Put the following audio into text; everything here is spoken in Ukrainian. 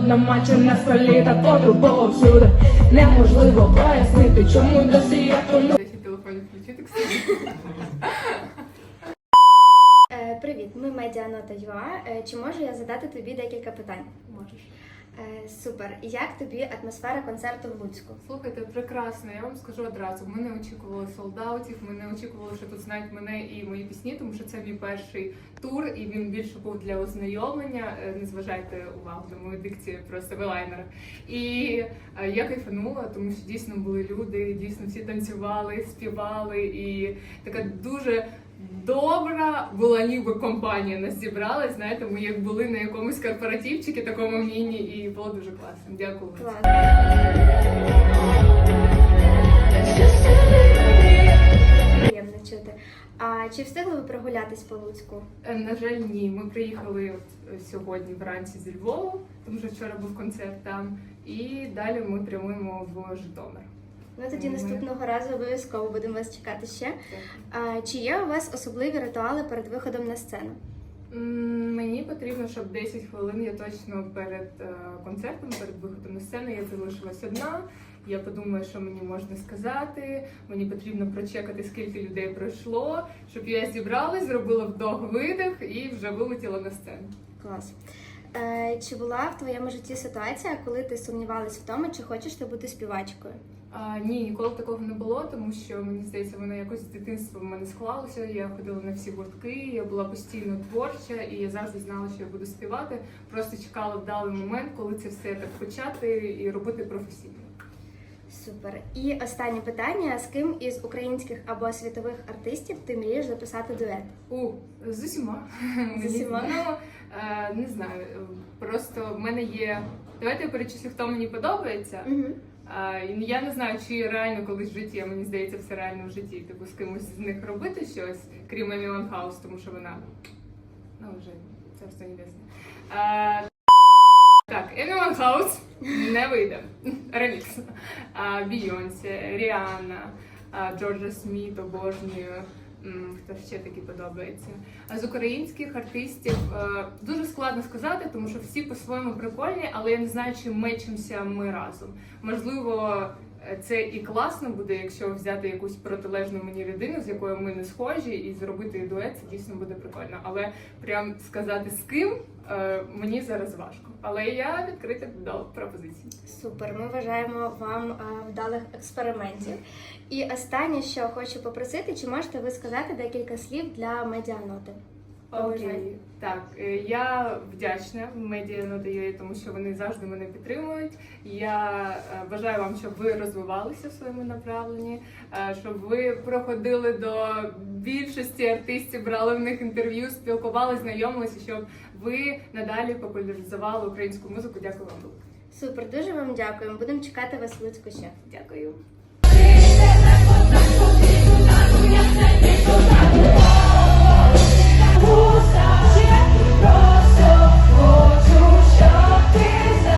холодна матір на столі та поту всюди. Неможливо пояснити, чому досі я тону. Е, Привіт, ми медіанота ЮА. Е, Чи можу я задати тобі декілька питань? Можеш. Е, Супер. Як тобі атмосфера концерту в Луцьку? Слухайте, прекрасно. Я вам скажу одразу. Ми не очікували солдаутів. Ми не очікували, що тут знають мене і мої пісні, тому що це мій перший тур, і він більше був для ознайомлення. Е, Не зважайте увагу на мою дикцію про себе лайнера. І е, я кайфанула, тому що дійсно були люди, дійсно всі танцювали, співали, і така дуже. Добра була ніби компанія нас зібралась. Знаєте, ми як були на якомусь корпоративчикі, такому міні, і було дуже класно. Дякую. Приємно чути. А чи встигли ви прогулятись по Луцьку? Е, На жаль, ні. Ми приїхали от е, сьогодні вранці зі Львова, тому що вчора був концерт там. І далі ми прямуємо в Житомир. Тоді наступного разу обов'язково будемо вас чекати ще. А, чи є у вас особливі ритуали перед виходом на сцену? М, Мені потрібно, щоб 10 хвилин я точно перед е, концертом, перед виходом на сцену, я залишилась одна. Я подумаю, що мені можна сказати. Мені потрібно прочекати, скільки людей пройшло, щоб я зібралась, зробила вдох-видих і вже вилетіла на сцену. Клас. Е, чи була в твоєму житті ситуація, коли ти сумнівалась в тому, чи хочеш ти бути співачкою? А, ні, ніколи такого не було, тому що мені здається, воно якось з дитинства в мене склалося. Я ходила на всі гуртки, я була постійно творча, і я завжди знала, що я буду співати. Просто чекала вдалий момент, коли це все так почати і робити професійно. Супер. І останнє питання: з ким із українських або світових артистів ти мрієш записати дует? У з усіма З усіма? Ну, не знаю. Просто в мене є. Давайте я перечислю, хто мені подобається. Угу. А, я не знаю, чи реально колись в житті, а мені здається, все реально в житті, типу з кимось з них робити щось, крім Емі Хаус, тому що вона ну вже царство небесне. А, так, Емі Хаус не вийде. Ремікс. Бійонсі, Ріанна, Джорджа Сміт, обожнюю. Хто ще таки подобається? А з українських артистів е, дуже складно сказати, тому що всі по-своєму прикольні, але я не знаю, чи мечимося ми разом. Можливо, це і класно буде, якщо взяти якусь протилежну мені людину, з якою ми не схожі, і зробити дует, це дійсно буде прикольно. Але прям сказати з ким е, мені зараз важко. Але я відкрита до пропозицій. Супер. Ми вважаємо вам е, вдалих експериментів. І останнє, що хочу попросити, чи можете ви сказати декілька слів для медіаноти? Окей, так е, я вдячна медіа надає, тому що вони завжди мене підтримують. Я е, бажаю вам, щоб ви розвивалися в своєму направленні, е, щоб ви проходили до більшості артистів, брали в них інтерв'ю, спілкувалися, знайомилися, щоб ви надалі популяризували українську музику. Дякую вам. Супер, дуже вам дякуємо. Будемо чекати вас в Луцьку ще. Дякую.